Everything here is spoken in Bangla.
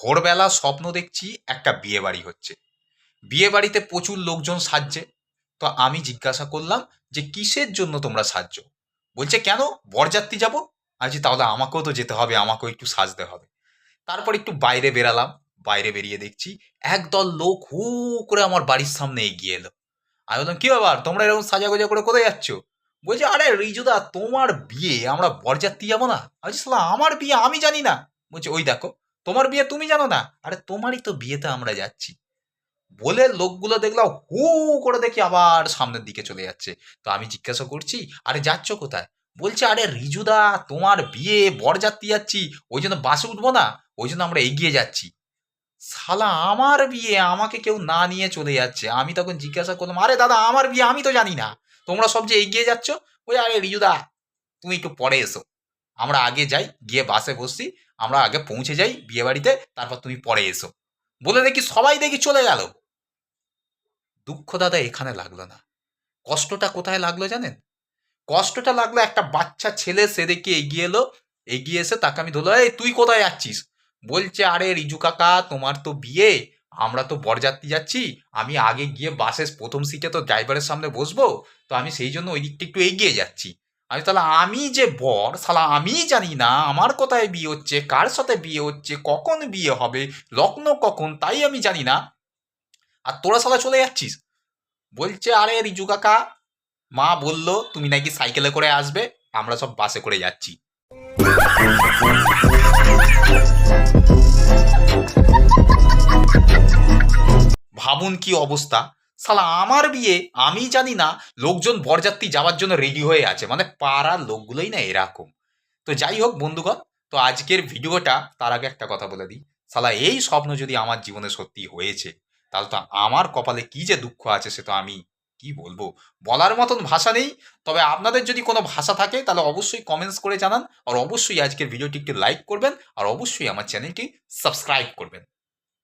ভোরবেলা স্বপ্ন দেখছি একটা বিয়ে বাড়ি হচ্ছে। বিয়ে বাড়িতে প্রচুর লোকজন সাজছে। তো আমি জিজ্ঞাসা করলাম যে কিসের জন্য তোমরা সাজছো? বলছে, কেন? বরযাত্রী যাব? আছি তাহলে আমাকেও তো যেতে হবে, আমাকেও একটু সাজতে হবে। তারপর একটু বাইরে বেরালাম, বাইরে বেরিয়ে দেখছি একদল লোক হু করে আমার বাড়ির সামনে এগিয়ে এলো। আমি বললাম, কি ব্যাপার? তোমরা এরকম সাজা গোজা করে কোথায় যাচ্ছ? বলছে, আরে রিজুদা, তোমার বিয়ে, আমরা বরযাত্রী যাব না? আমি আমার বিয়ে আমি জানি না। বলছে, ওই দেখো তোমার বিয়ে তুমি জানো না? আরে তোমারই তো বিয়েতে আমরা যাচ্ছি। বলে লোকগুলো দেখলাম হু করে দেখি আবার সামনের দিকে চলে যাচ্ছে। তো আমি জিজ্ঞাসা করছি, আরে যাচ্ছ কোথায়? বলছে, আরে রিজুদা, তোমার বিয়ে বরযাত্রী যাচ্ছি। ওই জন্য বাসে উঠবো না, ওই জন্য আমরা এগিয়ে যাচ্ছি। শালা, আমার বিয়ে আমাকে কেউ না নিয়ে চলে যাচ্ছে। আমি তখন জিজ্ঞাসা করলাম, আরে দাদা, আমার বিয়ে আমি তো জানি না। তোমরা সব যে এগিয়ে যাচ্ছ? ওই আরে রিজুদা, তুমি একটু পরে এসো। আমরা আগে যাই, গিয়ে বাসে বসছি আমরা আগে পৌঁছে যাই বিয়ে বাড়িতে তারপর তুমি পরে এসো। বলে দেখি সবাই দেখি চলে গেল। দুঃখ দাদা, এখানে লাগল না। কষ্টটা কোথায় লাগল জানেন? কষ্টটা লাগল একটা বাচ্চা ছেলে, সে দেখি এগিয়ে এলো, এগিয়ে এসে তাকে আমি ধরলো এই, তুই কোথায় যাচ্ছিস? বলছে, আরে, রিজু কাকা, তোমার তো বিয়ে, আমরা তো বরযাত্রী যাচ্ছি, আমি আগে গিয়ে বাসের প্রথম সিটে তো ড্রাইভারের সামনে বসবো, তো আমি সেই জন্য ওই দিকটা একটু এগিয়ে যাচ্ছি। আমি তাহলে আমি যে বর সালা আমি জানি না আমার কোথায় বিয়ে হচ্ছে, কার সাথে বিয়ে হচ্ছে, কখন বিয়ে হবে, লগ্ন কখন, তাই আমি জানি না। আর তোরা সালা চলে যাচ্ছিস? বলছে, আরে রিজু কাকা, মা বলল তুমি নাকি সাইকেলে করে আসবে, আমরা সব বাসে করে যাচ্ছি। ভাবুন কি অবস্থা। সালা আমার বিয়ে, আমি জানি না লোকজন বরযাত্রী যাওয়ার জন্য রেডি হয়ে আছে। মানে পাড়ার লোকগুলোই না এরকম। তো যাই হোক বন্ধুগণ, তো আজকের ভিডিওটা, তার আগে একটা কথা বলে দিই। সালা এই স্বপ্ন যদি আমার জীবনে সত্যি হয়েছে, তাহলে তো আমার কপালে কি যে দুঃখ আছে সে তো আমি কি বলব? বলার মতন ভাষা নেই। তবে আপনাদের যদি কোনো ভাষা থাকে, তাহলে অবশ্যই কমেন্টস করে জানান। আর অবশ্যই আজকের ভিডিওটি একটি লাইক করবেন। আর অবশ্যই আমার চ্যানেলটি সাবস্ক্রাইব করবেন।